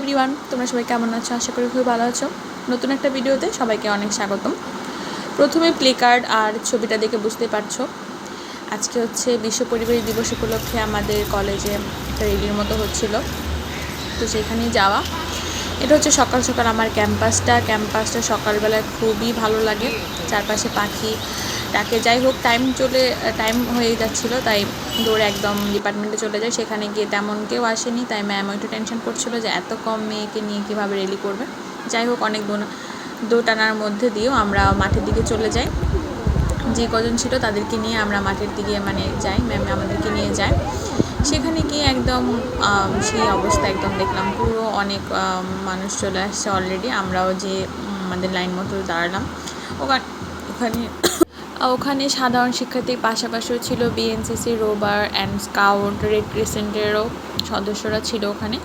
Everyone তোমরা সবাই কেমন আছো? আশা করি খুবই ভালো আছো। নতুন একটা ভিডিওতে সবাইকে অনেক স্বাগতম। প্রথমে প্লে কার্ড আর ছবিটা দেখে বুঝতে পারছ। আজকে হচ্ছে বিশ্ব পরিবেশ দিবস উপলক্ষে আমাদের কলেজে একটা রেলির মতো হচ্ছিল। তো সেখানেই যাওয়া। এটা হচ্ছে সকাল সকাল আমার ক্যাম্পাসটা। ক্যাম্পাসটা সকালবেলায় খুবই ভালো লাগে। চারপাশে পাখি ডাকে যাই হোক টাইম চলে টাইম হয়ে যাচ্ছিল, তাই দৌড়ে একদম ডিপার্টমেন্টে চলে যায়। সেখানে গিয়ে তেমন কেউ আসেনি, তাই ম্যাম একটু টেনশন করছিল যে এত কম মেয়েকে নিয়ে কীভাবে রেলি করবে। যাই হোক, অনেক দো দো টানার মধ্যে দিয়েও আমরা মাঠের দিকে চলে যাই। যে কজন ছিল তাদেরকে নিয়ে আমরা মাঠের দিকে মানে যাই ম্যাম আমাদেরকে নিয়ে যায়। সেখানে গিয়ে একদম সেই অবস্থা একদম দেখলাম। পুরো অনেক মানুষ চলে আসছে অলরেডি আমরাও যে আমাদের লাইন মতো দাঁড়ালাম। ওখানে ওখানে ওখানে সাধারণ শিক্ষার্থীর পাশাপাশিও ছিল বিএনসিসি রোবার অ্যান্ড স্কাউট রেড ক্রিসেন্টেরও সদস্যরা ছিল ওখানে।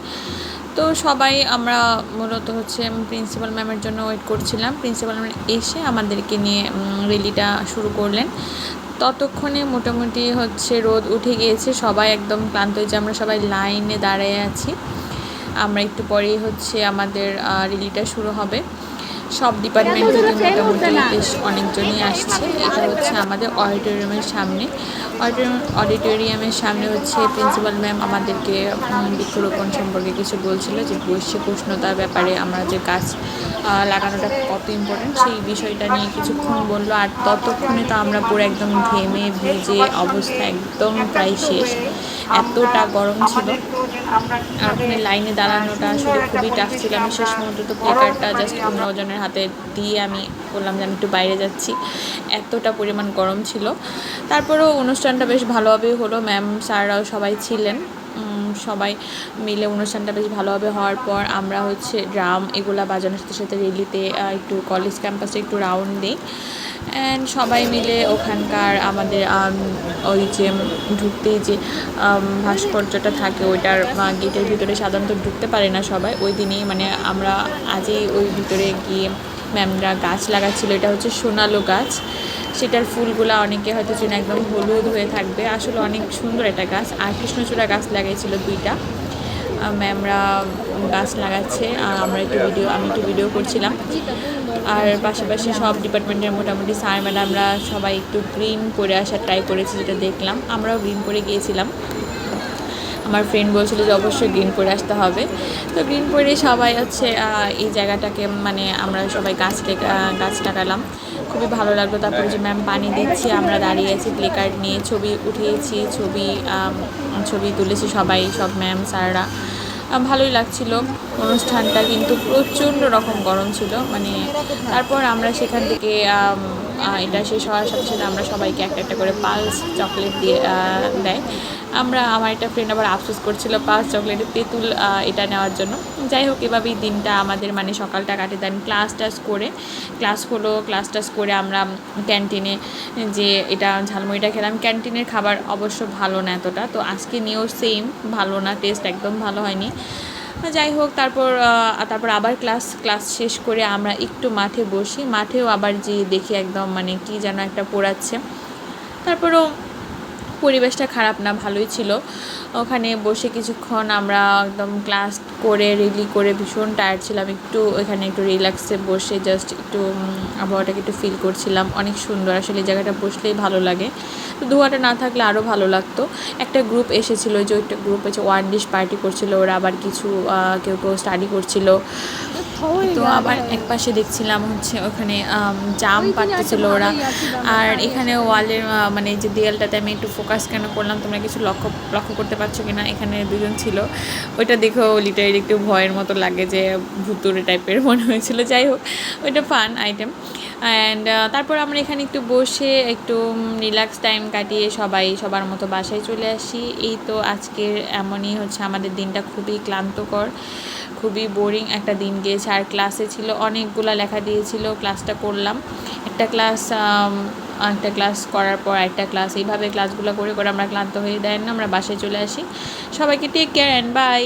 তো সবাই আমরা মূলত হচ্ছে প্রিন্সিপাল ম্যামের জন্য ওয়েট করছিলাম। প্রিন্সিপাল ম্যাম এসে আমাদেরকে নিয়ে রেলিটা শুরু করলেন। ততক্ষণে মোটামুটি হচ্ছে রোদ উঠে গিয়েছে, সবাই একদম ক্লান্ত হয়েছে, আমরা সবাই লাইনে দাঁড়িয়ে আছি। আমরা একটু পরেই হচ্ছে আমাদের রিলিটা শুরু হবে। সব ডিপার্টমেন্ট থেকে মোটামুটি বেশ অনেকজনই আসছে। এটা হচ্ছে আমাদের অডিটোরিয়ামের সামনে। অডিটোরিয়াম অডিটোরিয়ামের সামনে হচ্ছে প্রিন্সিপাল ম্যাম আমাদেরকে বৃক্ষরোপণ সম্পর্কে কিছু বলছিল যে বৈশ্বিক উষ্ণতার ব্যাপারে আমরা যে গাছ লাগানোটা কত ইম্পর্টেন্ট সেই বিষয়টা নিয়ে কিছুক্ষণ বলল। আর ততক্ষণে তো আমরা পুরো একদম ঘেমে ভিজে অবস্থা একদম প্রায় শেষ। এতটা গরম ছিল। ওখানে লাইনে দাঁড়ানোটা আসলে খুবই টাফ ছিল। আমি শেষ মুহূর্তে তো প্লেকারটা জাস্ট পনেরো জনের হাতে দিয়ে আমি বললাম যে আমি একটু বাইরে যাচ্ছি। এতটা পরিমাণ গরম ছিল। তারপরেও অনুষ্ঠানটা বেশ ভালোভাবেই হলো। ম্যাম স্যাররাও সবাই ছিলেন। সবাই মিলে অনুষ্ঠানটা বেশ ভালোভাবে হওয়ার পর আমরা হচ্ছে ড্রাম এগুলা বাজানোর সাথে সাথে রেলিতে একটু কলেজ ক্যাম্পাসে একটু রাউন্ড দিই। অ্যান্ড সবাই মিলে ওখানকার আমাদের ওই যে ঢুকতেই যে ভাস্কর্যটা থাকে ওইটার গেটের ভিতরে সাধারণত ঢুকতে পারে না সবাই। ওই দিনেই মানে আমরা আজই ওই ভিতরে গিয়ে ম্যামরা গাছ লাগাচ্ছিল। এটা হচ্ছে সোনালো গাছ। সেটার ফুলগুলো অনেকে হয়তো যেন একদম হলুদ হয়ে থাকবে। আসলে অনেক সুন্দর একটা গাছ। আর কৃষ্ণচূড়া গাছ লাগাইছিল দুইটা। ম্যামরা গাছ লাগাচ্ছে। আমরা একটু ভিডিও আমি একটু ভিডিও করছিলাম। আর পাশাপাশি সব ডিপার্টমেন্টের মোটামুটি স্যার, ম্যাডামরা সবাই একটু গ্রিন করে আসার ট্রাই করেছি, যেটা দেখলাম। আমরাও গ্রিন করে গিয়েছিলাম। আমার ফ্রেন্ড বলছিল যে অবশ্যই গ্রিন করে আসতে হবে। তো গ্রিন করে সবাই হচ্ছে এই জায়গাটাকে মানে আমরা সবাই গাছ গাছ লাগালাম খুবই ভালো লাগল। তারপরে যে ম্যাম পানি দিচ্ছি, আমরা দাঁড়িয়ে আছি প্লে কার্ড নিয়ে ছবি উঠিয়েছি, ছবি ছবি তুলেছি সবাই, সব ম্যাম স্যাররা। ভালোই লাগছিল অনুষ্ঠানটা, কিন্তু প্রচণ্ড রকম গরম ছিল। মানে তারপর আমরা সেখান থেকে এটা শেষ হওয়ার সাথে সাথে আমরা সবাইকে একটা একটা করে পালস চকলেট দিয়ে দেয়। আমরা, আমার একটা ফ্রেন্ড আবার আফসোস করছিল পাঁচ চকলেটের তেঁতুল এটা নেওয়ার জন্য। যাই হোক, এভাবেই দিনটা আমাদের মানে সকালটা কাটে। দেন ক্লাস টাস করে ক্লাস হলো ক্লাস টাস করে আমরা ক্যান্টিনে যে এটা ঝালমুড়িটা খেলাম। ক্যান্টিনের খাবার অবশ্য ভালো না এতটা। তো আজকে নিয়েও সেম ভালো না টেস্ট একদম ভালো হয়নি। যাই হোক, তারপর তারপর আবার ক্লাস ক্লাস শেষ করে আমরা একটু মাঠে বসি। মাঠেও আবার যে দেখি একদম মানে কি যেন একটা পোড়াচ্ছে। তারপরও পরিবেশটা খারাপ না, ভালোই ছিল। ওখানে বসে কিছুক্ষণ আমরা একদম ক্লাস করে, রেলি করে ভীষণ টায়ার্ড ছিলাম। একটু ওখানে একটু রিল্যাক্সে বসে জাস্ট একটু আবহাওয়াটাকে একটু ফিল করছিলাম। অনেক সুন্দর, আসলে এই জায়গাটা বসলেই ভালো লাগে। তো ধোঁয়াটা না থাকলে আরও ভালো লাগতো। একটা গ্রুপ এসেছিল যে ওইটা গ্রুপ হচ্ছে ওয়ান ডিশ পার্টি করছিল। ওরা আবার কিছু কেউ কেউ স্টাডি করছিল। তো আবার এক পাশে দেখছিলাম হচ্ছে ওখানে জাম পাড়তেছিল ওরা। আর এখানে ওয়ালের মানে যে দেয়ালটাতে আমি একটু ফোকাস কেন করলাম তোমরা কিছু লক্ষ্য লক্ষ্য করতে পারছ কিনা? এখানে দুজন ছিল। ওইটা দেখেও লিটারেলি একটু ভয়ের মতো লাগে যে ভুতুরে টাইপের মনে হয়েছিল। যাই হোক ওইটা ফান আইটেম অ্যান্ড তারপর আমরা এখানে একটু বসে একটু রিল্যাক্স টাইম কাটিয়ে সবাই সবার মতো বাসায় চলে আসি। এই তো আজকের এমনই হচ্ছে আমাদের দিনটা খুবই ক্লান্তকর। খুবই বোরিং একটা দিন গিয়েছে। আর ক্লাসে ছিল, অনেকগুলো লেখা দিয়েছিল ক্লাসটা করলাম। একটা ক্লাস একটা ক্লাস করার পর একটা ক্লাস এইভাবে ক্লাসগুলো করে করে আমরা ক্লান্ত হয়ে দেয় না, আমরা বাসায় চলে আসি। সবাইকে টেক কেয়ার অ্যান্ড বাই